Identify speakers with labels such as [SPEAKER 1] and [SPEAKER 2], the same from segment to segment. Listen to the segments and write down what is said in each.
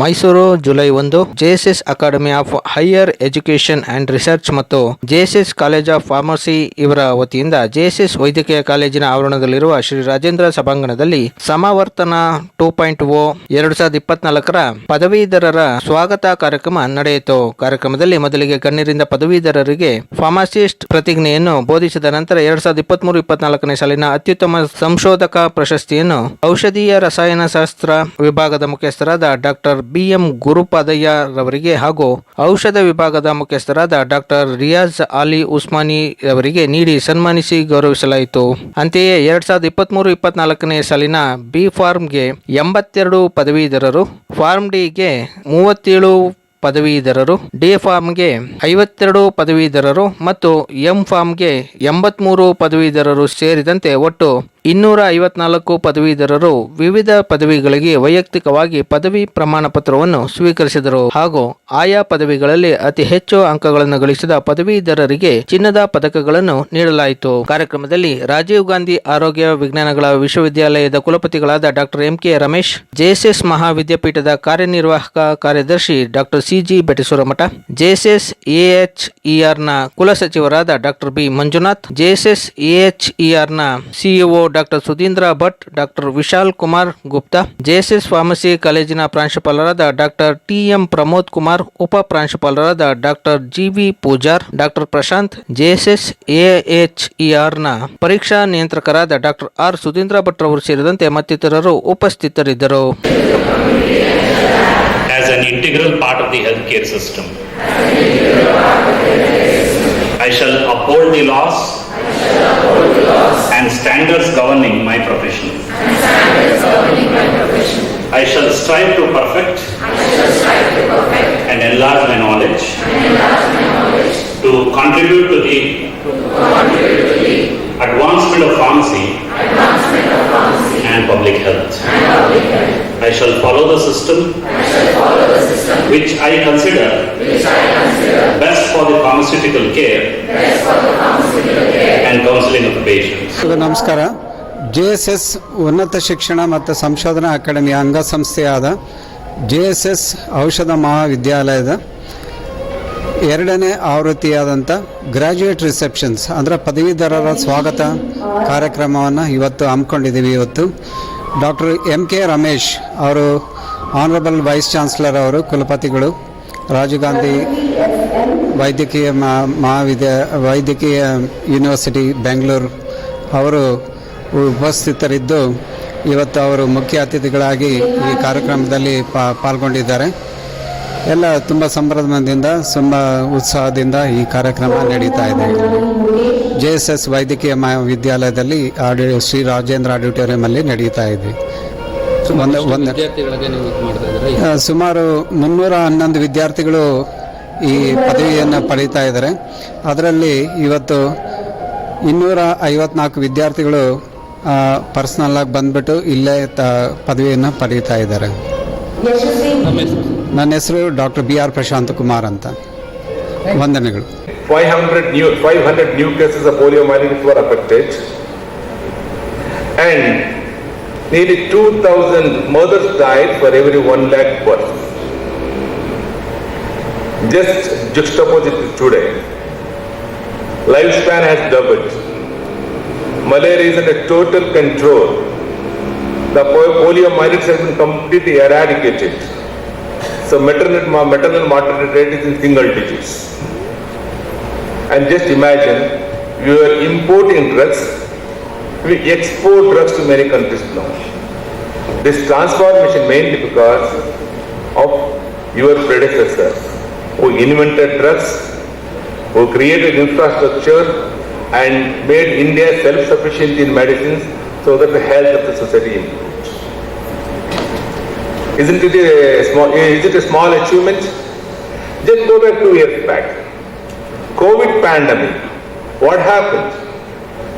[SPEAKER 1] Mysuru, July ಒಂದು JSS academy of higher education and research ಮತ್ತು JSS college of pharmacy ಇವರ ವತಿಯಿಂದ ಜೆಎಸ್ಎಸ್ ವೈದ್ಯಕೀಯ ಕಾಲೇಜಿನ ಆವರಣದಲ್ಲಿರುವ ಶ್ರೀ ರಾಜೇಂದ್ರ ಸಭಾಂಗಣದಲ್ಲಿ ಸಮಾವರ್ತನ ಟೂ ಪಾಯಿಂಟ್ ಓ ಎರಡು ಸಾವಿರದ ಇಪ್ಪತ್ನಾಲ್ಕರ ಪದವೀಧರರ ಸ್ವಾಗತ ಕಾರ್ಯಕ್ರಮ ನಡೆಯಿತು. ಕಾರ್ಯಕ್ರಮದಲ್ಲಿ ಮೊದಲಿಗೆ ಗಣ್ಯರಿಂದ ಪದವೀಧರರಿಗೆ ಫಾರ್ಮಾಸಿಸ್ಟ್ ಪ್ರತಿಜ್ಞೆಯನ್ನು ಬೋಧಿಸಿದ ನಂತರ ಎರಡ್ ಸಾವಿರದ ಇಪ್ಪತ್ಮೂರು ಇಪ್ಪತ್ನಾಲ್ಕನೇ ಸಾಲಿನ ಅತ್ಯುತ್ತಮ ಸಂಶೋಧಕ ಪ್ರಶಸ್ತಿಯನ್ನು ಔಷಧೀಯ ರಸಾಯನಶಾಸ್ತ್ರ ವಿಭಾಗದ ಮುಖ್ಯಸ್ಥರಾದ ಡಾಕ್ಟರ್ ಬಿಎಂ ಎಂ ಗುರುಪಾದಯ್ಯರವರಿಗೆ ಹಾಗೂ ಔಷಧ ವಿಭಾಗದ ಮುಖ್ಯಸ್ಥರಾದ ಡಾಕ್ಟರ್ ರಿಯಾಜ್ ಅಲಿ ಉಸ್ಮಾನಿ ಅವರಿಗೆ ನೀಡಿ ಸನ್ಮಾನಿಸಿ ಗೌರವಿಸಲಾಯಿತು. ಅಂತೆಯೇ ಎರಡ್ ಸಾವಿರದ ಇಪ್ಪತ್ಮೂರು ಇಪ್ಪತ್ನಾಲ್ಕನೇ ಸಾಲಿನ ಬಿ ಫಾರ್ಮ್ಗೆ ಎಂಬತ್ತೆರಡು ಪದವೀಧರರು, ಫಾರ್ಮ್ ಡಿಗೆ ಮೂವತ್ತೇಳು ಪದವೀಧರರು, ಡಿ ಫಾರ್ಮ್ಗೆ ಐವತ್ತೆರಡು ಪದವೀಧರರು ಮತ್ತು ಎಂ ಫಾರ್ಮ್ಗೆ ಎಂಬತ್ಮೂರು ಪದವೀಧರರು ಸೇರಿದಂತೆ ಒಟ್ಟು ಇನ್ನೂರ ಐವತ್ನಾಲ್ಕು ಪದವೀಧರರು ವಿವಿಧ ಪದವಿಗಳಿಗೆ ವೈಯಕ್ತಿಕವಾಗಿ ಪದವಿ ಪ್ರಮಾಣ ಪತ್ರವನ್ನು ಸ್ವೀಕರಿಸಿದರು ಹಾಗೂ ಆಯಾ ಪದವಿಗಳಲ್ಲಿ ಅತಿ ಹೆಚ್ಚು ಅಂಕಗಳನ್ನು ಗಳಿಸಿದ ಪದವೀಧರರಿಗೆ ಚಿನ್ನದ ಪದಕಗಳನ್ನು ನೀಡಲಾಯಿತು. ಕಾರ್ಯಕ್ರಮದಲ್ಲಿ ರಾಜೀವ್ ಗಾಂಧಿ ಆರೋಗ್ಯ ವಿಜ್ಞಾನಗಳ ವಿಶ್ವವಿದ್ಯಾಲಯದ ಕುಲಪತಿಗಳಾದ ಡಾಕ್ಟರ್ ಎಂಕೆ ರಮೇಶ್, ಜೆಎಸ್ಎಸ್ ಮಹಾವಿದ್ಯಾಪೀಠದ ಕಾರ್ಯನಿರ್ವಾಹಕ ಕಾರ್ಯದರ್ಶಿ ಡಾಕ್ಟರ್ ಸಿಜಿ ಬೆಟಸೂರಮಠ ಜೆಎಸ್ಎಸ್ ಎಎಚ್ಇಆರ್ನ ಕುಲಸಚಿವರಾದ doctor B Manjunath, JSS ಎಎಚ್ಇಆರ್ನ CEO doctor Sudheendra Bhat, doctor Vishal Kumar Gupta JSS pharmacy ಕಾಲೇಜಿನ ಪ್ರಾಂಶುಪಾಲರಾದ ಡಾಕ್ಟರ್ ಟಿಎಂ ಪ್ರಮೋದ್ ಕುಮಾರ್, ಉಪ ಪ್ರಾಂಶುಪಾಲರಾದ doctor GV Pujar, doctor Prashanth JSS ಎಎಚ್ಇಆರ್ನ ಪರೀಕ್ಷಾ ನಿಯಂತ್ರಕರಾದ ಡಾಕ್ಟರ್ ಆರ್ ಸುಧೀಂದ್ರ ಭಟ್ ರವರು ಸೇರಿದಂತೆ ಮತ್ತಿತರರು ಉಪಸ್ಥಿತರಿದ್ದರು.
[SPEAKER 2] I shall uphold the laws and standards governing my profession. I shall strive to perfect and enlarge my knowledge to contribute to the advancement of pharmacy and public health. I shall follow the system which I consider best for the pharmaceutical care and counseling of patients.
[SPEAKER 3] ನಮಸ್ಕಾರ J S S ಉನ್ನತ ಶಿಕ್ಷಣ ಮತ್ತು ಸಂಶೋಧನಾ ಅಕಾಡೆಮಿಯ ಅಂಗಸಂಸ್ಥೆಯಾದ J S S ಔಷಧ ಮಹಾವಿದ್ಯಾಲಯದ ಎರಡನೇ ಆವೃತ್ತಿಯಾದಂಥ graduate ರಿಸೆಪ್ಷನ್ಸ್ ಅಂದರೆ ಪದವೀಧರರ ಸ್ವಾಗತ ಕಾರ್ಯಕ್ರಮವನ್ನು ಇವತ್ತು ಹಮ್ಮಿಕೊಂಡಿದ್ದೀವಿ ಇವತ್ತು ಡಾಕ್ಟರ್ ಎಂ ಕೆ ರಮೇಶ್ ಅವರು ಆನರಬಲ್ ವೈಸ್ ಚಾನ್ಸಲರ್ ಅವರು, ಕುಲಪತಿಗಳು, ರಾಜೀವ್ ಗಾಂಧಿ ವೈದ್ಯಕೀಯ ಮಹಾ- ಮಹಾವಿದ್ಯ, ವೈದ್ಯಕೀಯ ಯೂನಿವರ್ಸಿಟಿ, ಬೆಂಗಳೂರು ಅವರು ಉಪಸ್ಥಿತರಿದ್ದು, ಇವತ್ತು ಅವರು ಮುಖ್ಯ ಅತಿಥಿಗಳಾಗಿ ಈ ಕಾರ್ಯಕ್ರಮದಲ್ಲಿ ಪಾಲ್ಗೊಂಡಿದ್ದಾರೆ. ಎಲ್ಲ ತುಂಬ ಸಂಭ್ರಮದಿಂದ, ತುಂಬ ಉತ್ಸಾಹದಿಂದ ಈ ಕಾರ್ಯಕ್ರಮ ನಡೀತಾ ಇದೆ. ಜೆ ಎಸ್ ಎಸ್ ವೈದ್ಯಕೀಯ ಮಹಾವಿದ್ಯಾಲಯದಲ್ಲಿ ಆಡಿ, ಶ್ರೀ ರಾಜೇಂದ್ರ ಆಡಿಟೋರಿಯಮಲ್ಲಿ ನಡೀತಾ ಇದೆ. ಒಂದು ಒಂದು ಆ, ಸುಮಾರು ಮುನ್ನೂರ ಹನ್ನೊಂದು ವಿದ್ಯಾರ್ಥಿಗಳು ಈ ಪದವಿಯನ್ನು ಪಡೀತಾ ಇದ್ದಾರೆ. ಅದರಲ್ಲಿ ಇವತ್ತು ಇನ್ನೂರ ಐವತ್ನಾಲ್ಕು ವಿದ್ಯಾರ್ಥಿಗಳು ಪರ್ಸ್ನಲ್ ಆಗಿ ಬಂದ್ಬಿಟ್ಟು ಇಲ್ಲೇ ತ ಪದವಿಯನ್ನು ಪಡೀತಾ ಇದ್ದಾರೆ. ನನ್ನ ಹೆಸರು doctor B R Prashanth Kumar ಅಂತ. ವಂದನೆಗಳು.
[SPEAKER 4] 500 hundred 500 new cases of poliomyelitis were affected and nearly 2000 mothers died for every 1 lakh birth. Just juxtapose it today. Lifespan has doubled. Malaria is under total control. The po- poliomyelitis has been completely eradicated. So maternal, maternal mortality rate is in single digits. And just imagine, you are importing drugs, we export drugs to many countries now. This transformation mainly because of your predecessors who invented drugs, who created infrastructure and made India self-sufficient in medicines so that the health of the society improved. Isn't it a small, is it a small achievement? Just go back two years back. COVID pandemic, what happened?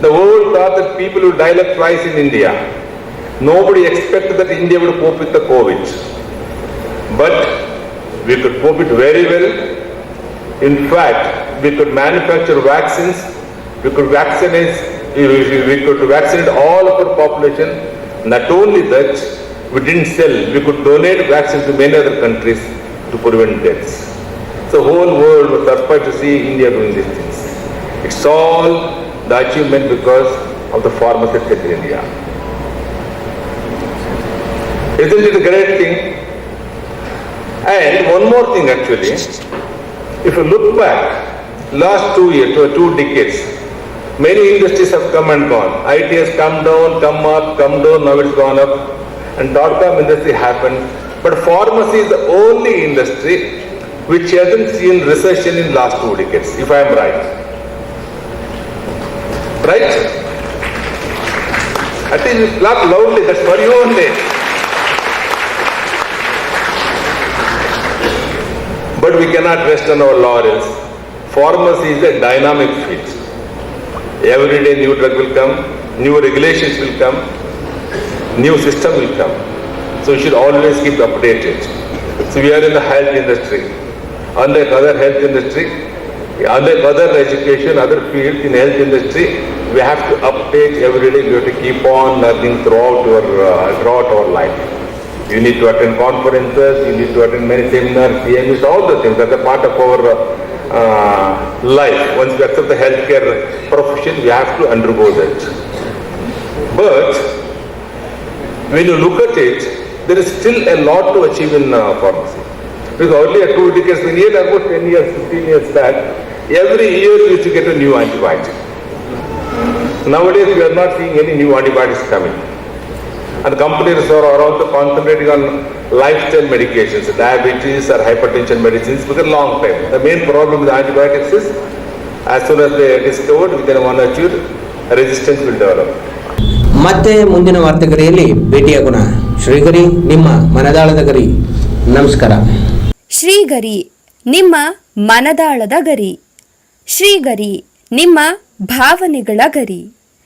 [SPEAKER 4] The world thought that people would die like twice in India. Nobody expected that India would cope with the COVID. But we could cope it very well. In fact, we could manufacture vaccines, we could vaccinate, we could vaccinate all of our population. Not only that, we didn't sell, we could donate vaccines to many other countries to prevent deaths. So whole world was surprised to see India doing these things. It's all the achievement because of the pharmacy sector in India. Isn't it a great thing? And one more thing actually, if you look back, last two years, two, two decades, many industries have come and gone. IT has come down, come up, come down, now it's gone up. And dot-com industry happened. But pharmacy is the only industry which hasn't seen recession in last two decades, if I am right. Right? I think you clap loudly, that's for you only. But we cannot rest on our laurels. Pharmacy is a dynamic field. Every day new drug will come, new regulations will come, new system will come. So we should always keep updated. So we are in the health industry. Unlike other health industry, unlike other education, other fields in health industry, we have to update every day. We have to keep on learning throughout your uh, throughout our life. You need to attend conferences, you need to attend many seminars, CMEs, all the things. That's a part of our uh, life. Once we accept the healthcare profession, we have to undergo that. But when you look at it, there is still a lot to achieve in uh, pharmacy. Because earlier two decades, nearly about 10 years, 15 years back, every year you used to get a new antibiotic. ನಮ್ದೆ we are not bringing any new antibody given and companies are also concentrated on lifestyle medications diabetes or hypertension medicines with long time the main problem with antibiotics as so that they is stored within one occur resistance will develop
[SPEAKER 5] ಮತ್ತೆ ಮುಂದಿನ ವಾರ್ತಕೆಯಲ್ಲಿ ಬೇಟಿಯಾಗೋಣ ಶ್ರೀ ಗರಿ ನಿಮ್ಮ ಮನದಾಳದ ಗರಿ. ನಮಸ್ಕಾರ.
[SPEAKER 6] ಶ್ರೀ ಗರಿ ನಿಮ್ಮ ಮನದಾಳದ ಗರಿ. ಶ್ರೀ ಗರಿ ನಿಮ್ಮ ಭಾವನೆಗಳ ಗರಿ.